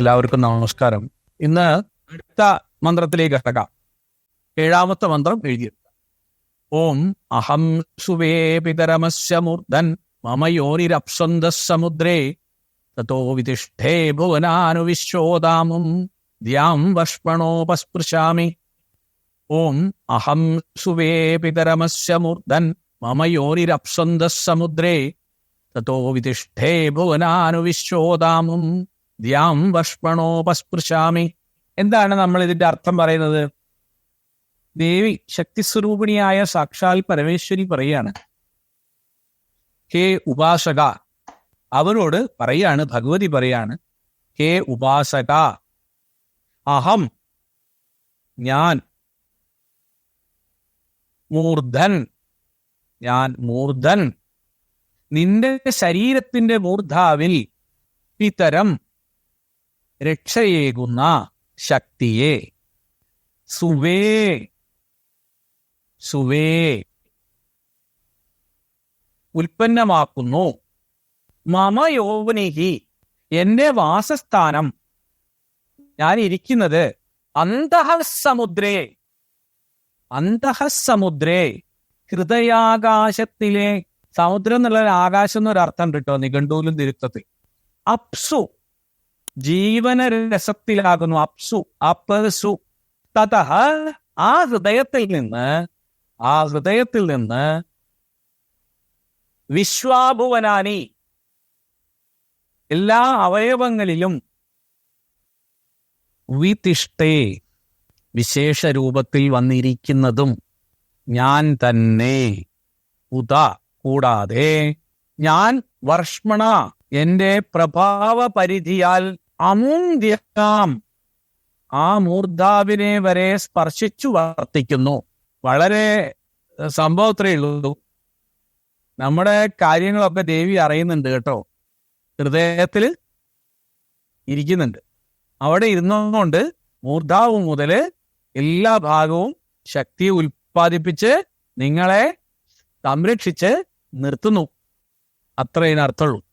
എല്ലാവർക്കും നമസ്കാരം. ഇന്ന് അടുത്ത മന്ത്രത്തിലേക്ക് ഇറക്കാം ഏഴാമത്തെ മന്ത്രം എഴുതിയെടുക്കാം ഓം അഹം സുവേ പിതരമസ്യ മൂർധൻ മമ സമുദ്രേ തോ വിതിഷ്ഠേ ഭുവനാനുവിശ്വോദാമും ദ്യാം വഷ്പണോപസ്പൃശാമി ഓം അഹം സുവേ പിതരമസ്യ മൂർധൻ മമ സമുദ്രേ തോ വിതിഷ്ഠേ ഭുവനാനുവിശ്വോദാമും ദ്യാം വഷ്മണോപസ്പൃശാമി എന്താണ് നമ്മൾ ഇതിന്റെ അർത്ഥം പറയുന്നത്? ദേവി ശക്തിസ്വരൂപിണിയായ സാക്ഷാൽ പരമേശ്വരി പറയാണ് ഹേ ഉപാസക. അവരോട് പറയാണ് ഭഗവതി പറയാണ് ഹേ ഉപാസക. അഹം ഞാൻ മൂർധൻ. ഞാൻ മൂർധൻ. നിന്റെ ശരീരത്തിന്റെ മൂർധാവിൽ ഇത്തരം രക്ഷയേകുന്ന ശക്തിയെ. സുവേ. സുവേ. ഉൽപ്പന്നമാക്കുന്നു. മമ യോവനിഹി എന്റെ വാസസ്ഥാനം. ഞാൻ ഇരിക്കുന്നത് അന്തഃസമുദ്രേ. അന്തഃസമുദ്രേ. ഹൃദയാകാശത്തിലെ. സമുദ്രം എന്നുള്ള ആകാശം എന്നൊരു അർത്ഥം കിട്ടോ നിഘണ്ടൂലും തിരുത്തത്തിൽ. അപ്സു. ജീവന രസത്തിലാകുന്നു അപ്സു. അപ്പസു തത ആ ഹൃദയത്തിൽ നിന്ന് ആ ഹൃദയത്തിൽ നിന്ന് വിശ്വാഭുവനാനി. എല്ലാ അവയവങ്ങളിലും വിതിഷ്ഠേ വിശേഷ രൂപത്തിൽ വന്നിരിക്കുന്നതും ഞാൻ തന്നെ. ഉദ കൂടാതെ ഞാൻ വർഷ്മണ. എന്റെ പ്രഭാവ പരിധിയാൽ അമുന്തിയാം. ആ മൂർധാവിനെ വരെ സ്പർശിച്ചു വർത്തിക്കുന്നു. വളരെ സംഭവത്രേ ഉള്ളൂ. നമ്മുടെ കാര്യങ്ങളൊക്കെ ദേവി അറിയുന്നുണ്ട് കേട്ടോ. ഹൃദയത്തിൽ ഇരിക്കുന്നുണ്ട്. അവിടെ ഇരുന്നുകൊണ്ട് മൂർധാവ് മുതൽ എല്ലാ ഭാഗവും ശക്തി ഉൽപ്പാദിപ്പിച്ച് നിങ്ങളെ സംരക്ഷിച്ച് നിർത്തുന്നു. അത്ര ഇതിനർത്ഥമുള്ളൂ